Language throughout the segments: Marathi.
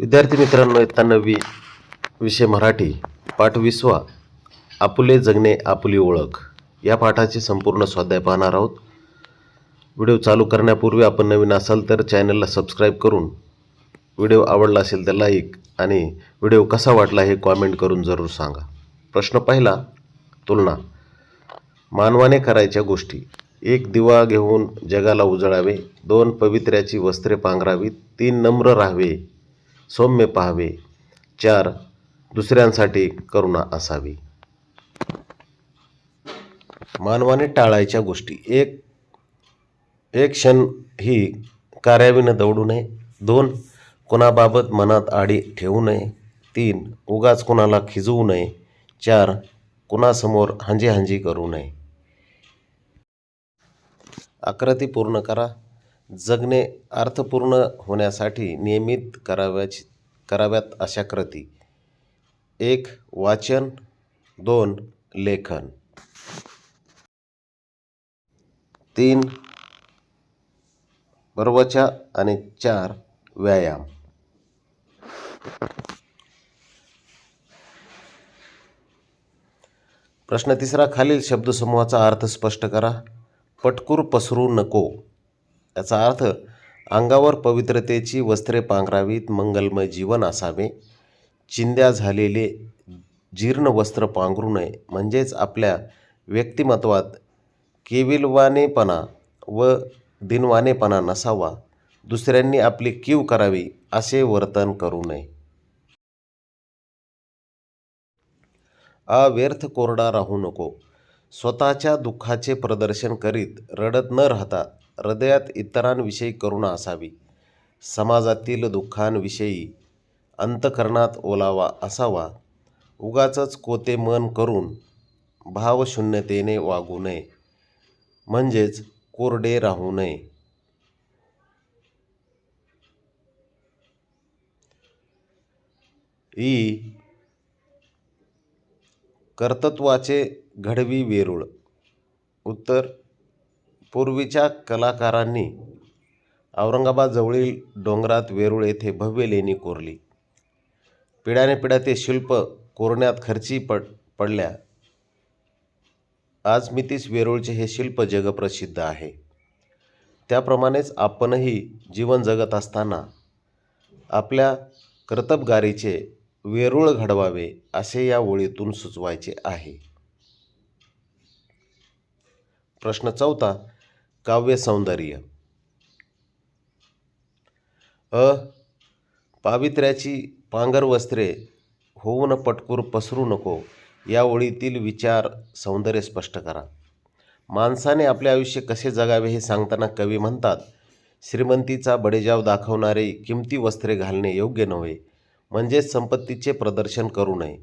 विद्यार्थी मित्रांनो इयत्ता नववी विषय मराठी पाठ विसवा. आपुले जगणे आपुली ओळख. या पाठाचे संपूर्ण स्वाध्याय पाहणार आहोत. व्हिडिओ चालू करण्यापूर्वी आपण नवीन असाल तर चॅनलला सबस्क्राईब करून व्हिडिओ आवडला असेल तर लाईक आणि व्हिडिओ कसा वाटला हे कॉमेंट करून जरूर सांगा. प्रश्न पहिला तुलना. मानवाने करायच्या गोष्टी. एक दिवा घेऊन जगाला उजळावे दोन पवित्र्याची वस्त्रे पांघरावीत तीन नम्र राहावे. सौम्य पाहावे. चार दुसऱ्यांसाठी करुणा असावी. मानवाने टाळायच्या गोष्टी. एक एक क्षण ही कार्याविनं दौडू नये. दोन कोणाबाबत मनात आडी ठेवू नये. तीन उगाच कोणाला खिजवू नये. चार कुणासमोर हांजी करू नये. आकृती पूर्ण करा. जगणे अर्थपूर्ण होण्यासाठी नियमित कराव्याची कराव्यात अशा कृती. एक वाचन. दोन लेखन. तीन बरोबरच्या आणि चार व्यायाम. प्रश्न तिसरा खालील शब्दसमूहाचा अर्थ स्पष्ट करा. पटकूर पसरू नको. याचा अर्थ अंगावर पवित्रतेची वस्त्रे पांघरावीत मंगलमय जीवन असावे. चिंद्या झालेले जीर्ण वस्त्र पांघरू नये. म्हणजेच आपल्या व्यक्तिमत्वात केविलवानेपणा व दिनवानेपणा नसावा. दुसऱ्यांनी आपली कीव करावी असे वर्तन करू नये. अव्यर्थ कोरडा राहू नको. स्वतःच्या दुःखाचे प्रदर्शन करीत रडत न राहता हृदयात इतरांविषयी करुणा असावी. समाजातील दुःखांविषयी अंतकरणात ओलावा असावा. उगाचच कोते मन करून भावशून्यतेने वागू नये. म्हणजेच कोरडे राहू नये. ई. कर्तृत्वाचे घडवी वेरूळ. उत्तर पूर्वीच्या कलाकारांनी औरंगाबादजवळील डोंगरात वेरूळ येथे भव्य लेणी कोरली. पिढ्यानेपिढ्या ते शिल्प कोरण्यात खर्ची पड पडल्या. आज मितीस वेरूळचे हे शिल्प जगप्रसिद्ध आहे. त्याप्रमाणेच आपणही जीवन जगत असताना आपल्या कर्तबगारीचे वेरूळ घडवावे असे या ओळीतून सुचवायचे आहे. प्रश्न चौथा काव्यसौंदर्य अ पावित्र्याची पांगर वस्त्रे होऊन पटकूर पसरू नको या ओळीतील विचार सौंदर्य स्पष्ट करा. माणसाने आपले आयुष्य कसे जगावे हे सांगताना कवी म्हणतात श्रीमंतीचा बडेजाव दाखवणारे किमती वस्त्रे घालणे योग्य नव्हे म्हणजेच संपत्तीचे प्रदर्शन करू नये.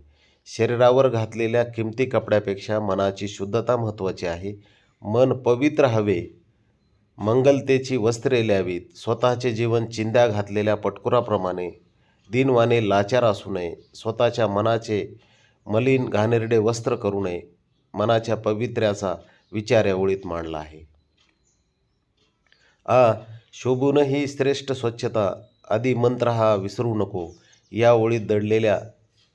शरीरावर घातलेल्या किमती कपड्यापेक्षा मनाची शुद्धता महत्त्वाची आहे. मन पवित्र हवे मंगलतेची वस्त्रे ल्यावीत स्वतःचे जीवन चिंध्या घातलेल्या पटकुराप्रमाणे दिनवाने लाचार असू नये स्वतःच्या मनाचे मलिन घाणेरडे वस्त्र करू नये मनाच्या पवित्र्याचा विचार या ओळीत मांडला आहे. आ शोभूनही श्रेष्ठ स्वच्छता आदी मंत्र हा विसरू नको या ओळीत दडलेल्या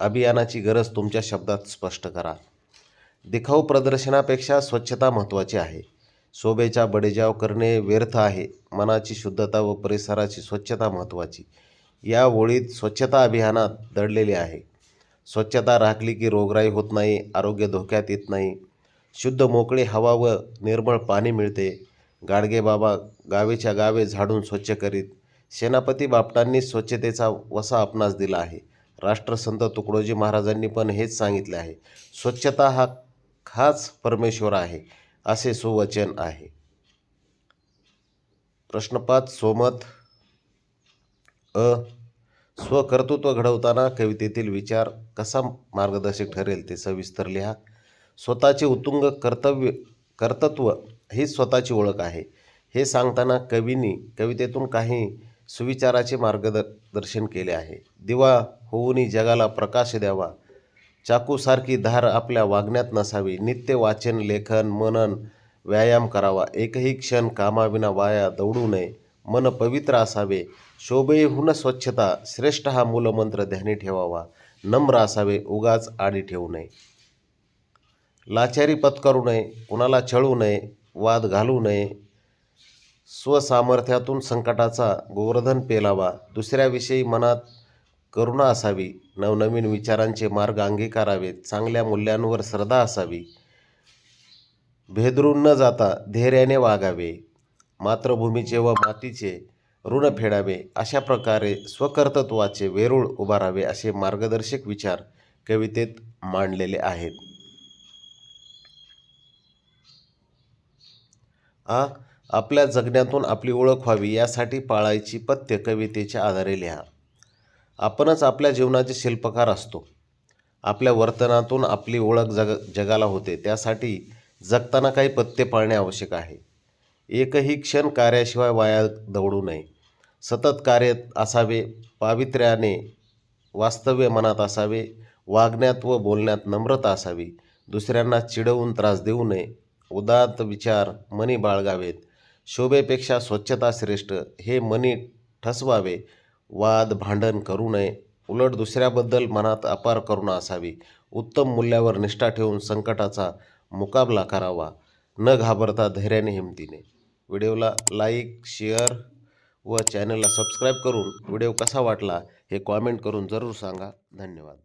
अभियानाची गरज तुमच्या शब्दात स्पष्ट करा. दिखाऊ प्रदर्शनापेक्षा स्वच्छता महत्त्वाची आहे. शोभेचा बडेजाव करणे व्यर्थ आहे. मनाची शुद्धता व परिसराची स्वच्छता महत्त्वाची. या ओळीत स्वच्छता अभियानात दडलेले आहे. स्वच्छता राखली की रोगराई होत नाही आरोग्य धोक्यात येत नाही. शुद्ध मोकळी हवा व निर्मळ पाणी मिळते. गाडगे बाबा गावेच्या गावे झाडून स्वच्छ करीत. सेनापती बापटांनी स्वच्छतेचा वसा आपणास दिला आहे. राष्ट्रसंत तुकडोजी महाराजांनी पण हेच सांगितले आहे. स्वच्छता हा खास परमेश्वर आहे. असे सुवचन आहे. प्रश्न पाच सोमत. अ. स्वकर्तृत्व घडवताना कवितेतील विचार कसा मार्गदर्शक ठरेल ते सविस्तर लिहा. स्वतःचे उत्तुंग कर्तव्य कर्तृत्व ही स्वतःची ओळख आहे. हे सांगताना कवींनी कवितेतून काही सुविचाराचे मार्गदर्शन केले आहे. दिवा होऊनही जगाला प्रकाश द्यावा. चाकूसारखी धार आपल्या वागण्यात नसावी. नित्य वाचन लेखन मनन व्यायाम करावा. एकही क्षण कामाविना वाया दौडू नये. मन पवित्र असावे. शोभेहून स्वच्छता. श्रेष्ठ हा मूलमंत्र ध्यानी ठेवावा. नम्र असावे. उगाच आडी ठेवू नये. लाचारी पत्करू नये. कुणाला छळू नये. वाद घालू नये. स्वसामर्थ्यातून संकटाचा गोवर्धन पेलावा. दुसऱ्याविषयी मनात करुणा असावी. नवनवीन विचारांचे मार्ग अंगीकारावेत चांगल्या मूल्यांवर श्रद्धा असावी. भेदरून न जाता धैर्याने वागावे. मातृभूमीचे व मातीचे ऋण फेडावे अशा प्रकारे स्वकर्तत्वाचे वेरूळ उभारावे असे मार्गदर्शक विचार कवितेत मांडलेले आहेत. आ आपल्या जगण्यातून आपली ओळख व्हावी यासाठी पाळायची पथ्य कवितेच्या आधारे लिहा. आपणच आपल्या जीवनाचे शिल्पकार असतो. आपल्या वर्तनातून आपली ओळख जग जगाला होते. त्यासाठी जगताना काही पत्ते पाळणे आवश्यक आहे. एकही क्षण कार्याशिवाय वाया दौडू नये. सतत कार्य असावे पावित्र्याने वास्तव्य मनात असावे वागण्यात व बोलण्यात नम्रता असावी. दुसऱ्यांना चिडवून त्रास देऊ नये. उदात्त विचार मनी बाळगावेत. शोभेपेक्षा स्वच्छता श्रेष्ठ. हे मनी ठसवावे. वाद भांडण करू नये. उलट दुसऱ्याबद्दल मनात अपार करुणा असावी. उत्तम मूल्यावर निष्ठा ठेवून संकटाचा मुकाबला करावा. न घाबरता धैर्याने हिमतीने. व्हिडिओला लाईक शेअर व चॅनलला सबस्क्राईब करून व्हिडिओ कसा वाटला हे कॉमेंट करून जरूर सांगा. धन्यवाद.